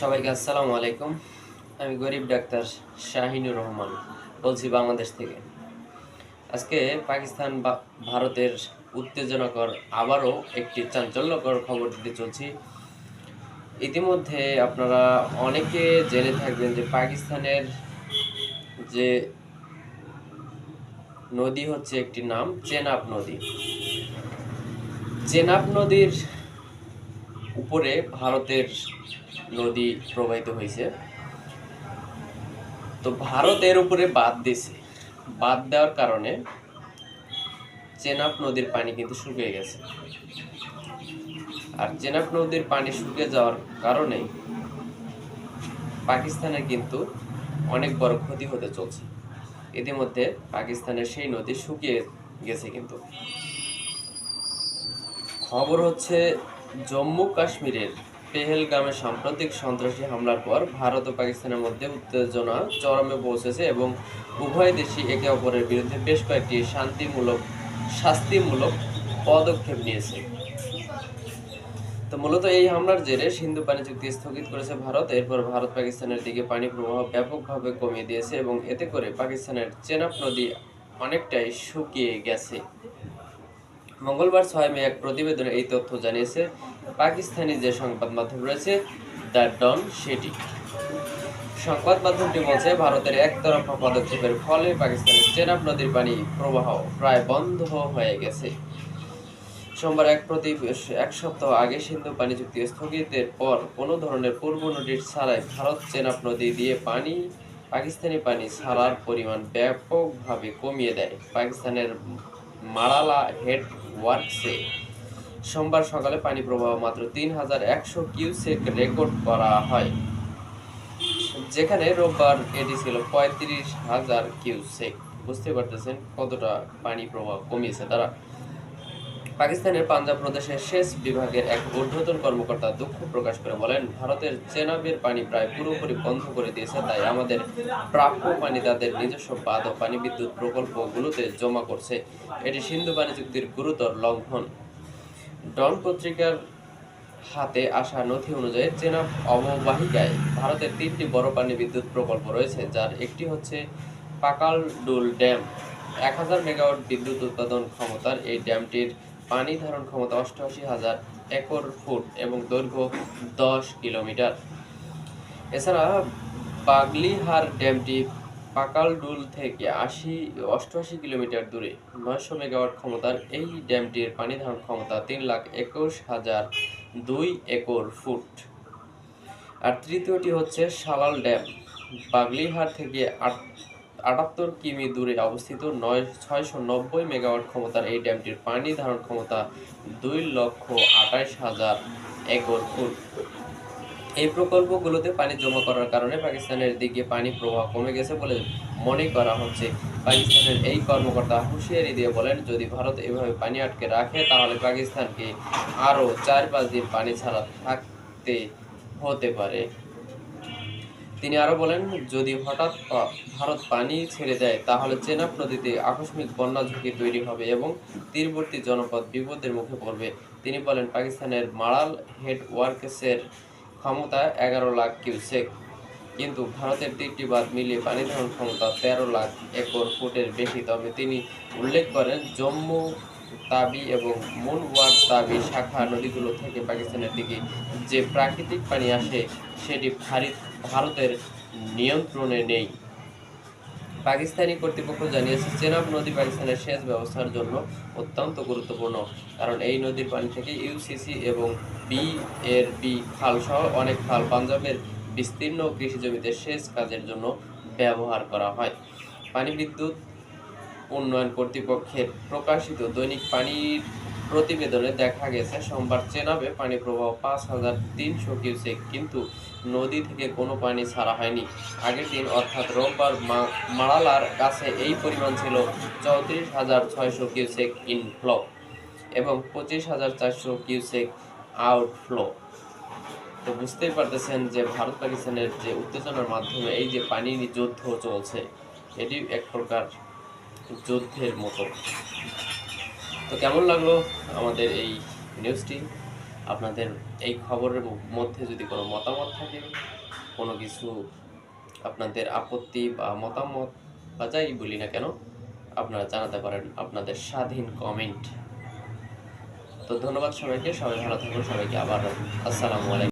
সবাইকে আসসালামু আলাইকুম। আমি গরিব ডাক্তার শাহিনুর রহমান বলছি বাংলাদেশ থেকে। আজকে পাকিস্তান বা ভারতের উত্তেজনাকর, আবারও একটি চাঞ্চল্যকর খবর দিতে চলছি। ইতিমধ্যে আপনারা অনেকে জেনে থাকবেন যে পাকিস্তানের যে নদী হচ্ছে একটি নাম, চেনাব নদী। চেনাব নদীর উপরে ভারতের নদী প্রবাহিত হয়েছে। তো ভারতের উপরে বাদ দিছে বাদ দেওয়ার কারণে চেনাব নদীর পানি কিন্তু শুকিয়ে গেছে। আর চেনাব নদীর পানি শুকিয়ে যাওয়ার কারণে পাকিস্তানের কিন্তু অনেক বড় ক্ষতি হতে চলছে। ইতিমধ্যে পাকিস্তানের সেই নদী শুকিয়ে গেছে কিন্তু। খবর হচ্ছে জম্মু কাশ্মীরের পেহেলগামে সাম্প্রতিক সন্ত্রাসী হামলার পর ভারত ও পাকিস্তানের মধ্যে উত্তেজনা চরমে পৌঁছেছে এবং উভয় দেশই একে অপরের বিরুদ্ধে বেশ কয়েকটি শান্তিমূলক, শাস্তিমূলক পদক্ষেপ নিয়েছে। তো মূলত এই হামলার জেরে সিন্ধু পানি চুক্তি স্থগিত করেছে ভারত। এরপর ভারত পাকিস্তানের দিকে পানি প্রবাহ ব্যাপকভাবে কমিয়ে দিয়েছে এবং এতে করে পাকিস্তানের চেনাব নদী অনেকটাই শুকিয়ে গেছে। মঙ্গলবার ছয় মে এক প্রতিবেদনে এই তথ্য জানিয়েছে, পাকিস্তানি যে সংবাদ মাধ্যম রয়েছে, দ্য ডন, সেটি। সংবাদ মাধ্যমটি বলছে, ভারতের একতরফা পদক্ষেপের ফলে পাকিস্তানের চেনাব নদীর পানি প্রবাহ প্রায় বন্ধ হয়ে গেছে। সোমবার এক প্রতি, এক সপ্তাহ আগে সিন্ধু পানি চুক্তি স্থগিতের পর কোনো ধরনের পূর্ব নোটিশ ছাড়াই ভারত চেনাব নদী দিয়ে পানি, পাকিস্তানি পানি ছাড়ার পরিমাণ ব্যাপকভাবে কমিয়ে দেয়। পাকিস্তানের মারালা হেড ওয়ার্কসে সোমবার সকালে পানি প্রবাহ মাত্র তিন হাজার একশো কিউসেক রেকর্ড করা হয়, যেখানে রোববার এটি ছিল পঁয়ত্রিশ হাজার কিউসেক। বুঝতে পারতেছেন কতটা পানি প্রবাহ কমিয়েছে তারা। পাকিস্তানের পাঞ্জাব প্রদেশের শেষ বিভাগের এক ঊর্ধ্বতন কর্মকর্তা দুঃখ প্রকাশ করে বলেন, ভারতের চেনাবের পানি প্রায় পুরোপুরি বন্ধ করে দিয়েছে, তাই আমাদের প্রাপ্য পানি তাদের নিজস্ব বাঁধ ও পানি বিদ্যুৎ প্রকল্পগুলোতে জমা করছে। এটি সিন্ধু পানি চুক্তির গুরুতর লঙ্ঘন। ডন পত্রিকার হাতে আসা নথি অনুযায়ী চেনাব অববাহিকায় ভারতের তিনটি বড় পানি বিদ্যুৎ প্রকল্প রয়েছে, যার একটি হচ্ছে পাকালডুল ড্যাম। এক হাজার মেগাওয়াট বিদ্যুৎ উৎপাদন ক্ষমতার এই ড্যামটির পানি ধারণ ক্ষমতা অষ্টআশি হাজার একর ফুট এবং দৈর্ঘ্য দশ কিলোমিটার। এছাড়া বাগলিহার ড্যামটি পাকালডুল থেকে আশি, অষ্টআশি কিলোমিটার দূরে। নয়শো মেগাওয়াট ক্ষমতার এই ড্যামটির পানি ধারণ ক্ষমতা তিন লাখ একুশ হাজার দুই একর ফুট। আর তৃতীয়টি হচ্ছে সালাল ড্যাম। বাগলিহার থেকে আট আটাত্তর কিমি দূরে অবস্থিত নয় ছয়শো নব্বই মেগাওয়াট ক্ষমতার এই ড্যামটির পানি ধারণ ক্ষমতা দুই লক্ষ আঠাইশ হাজার একর ফুট। এই প্রকল্পগুলোতে পানি জমা করার কারণে পাকিস্তানের দিকে পানি প্রবাহ কমে গেছে বলে মনে করা হচ্ছে। পাকিস্তানের এই কর্মকর্তা হুঁশিয়ারি দিয়ে বলেন, যদি ভারত এভাবে পানি আটকে রাখে, তাহলে পাকিস্তানকে আরও চার পাঁচ দিন পানি ছাড়া থাকতে হতে পারে। তিনি আরও বলেন, যদি হঠাৎ ভারত পানি ছেড়ে দেয়, তাহলে চেনাব নদীতে আকস্মিক বন্যা ঝুঁকি তৈরি হবে এবং তীরবর্তী জনপদ বিপদের মুখে পড়বে। তিনি বলেন, পাকিস্তানের মারাল হেড ওয়ার্কসের ক্ষমতা এগারো লাখ কিউসেক কিন্তু ভারতের তিনটি বাঁধ মিলিয়ে পানি ধারণ ক্ষমতা তেরো লাখ একর ফুটের বেশি। তবে তিনি উল্লেখ করেন, জম্মু তাবি এবং মুনওয়ার তাবি শাখা নদীগুলো থেকে পাকিস্তানের দিকে যে প্রাকৃতিক পানি আসে, সেটি ভারি- ভারতের নিয়ন্ত্রণে নেই। পাকিস্তানি কর্তৃপক্ষ জানিয়েছে, চেনাব নদী পাকিস্তানের সেচ ব্যবস্থার জন্য অত্যন্ত গুরুত্বপূর্ণ, কারণ এই নদীর পানি থেকে ইউসিসি এবং বি এর বি খাল সহ অনেক খাল পাঞ্জাবের বিস্তীর্ণ কৃষি জমিতে সেচ কাজের জন্য ব্যবহার করা হয়। পানি বিদ্যুৎ উন্নয়ন কর্তৃপক্ষের প্রকাশিত দৈনিক পানির প্রতিবেদনে দেখা গেছে, সোমবার চেনাবে পানি প্রবাহ পাঁচ হাজার তিনশো কিউসেক, কিন্তু নদী থেকে কোনো পানি ছাড়া হয়নি। আগের দিন অর্থাৎ রোববার মারালার কাছে এই পরিমাণ ছিল চৌত্রিশ হাজার ছয়শো কিউসেক ইনফ্লো এবং পঁচিশ হাজার চারশো কিউসেক আউটফ্লো তো বুঝতেই পারতেছেন যে ভারত পাকিস্তানের যে উত্তেজনার মাধ্যমে এই যে পানি যুদ্ধ চলছে, এটি এক প্রকার যুদ্ধের মতো। তো কেমন লাগল আমাদের এই নিউজটি আপনাদের এই খবরের মধ্যে যদি কোনো মতামত থাকে, কোনো কিছু আপনাদের আপত্তি বা মতামত বা যাই বলি না কেন, আপনারা জানাতে পারেন আপনাদের স্বাধীন কমেন্ট তো ধন্যবাদ সবাইকে, সবাই ভালো থাকুন, সবাইকে আবার আসসালামু আলাইকুম।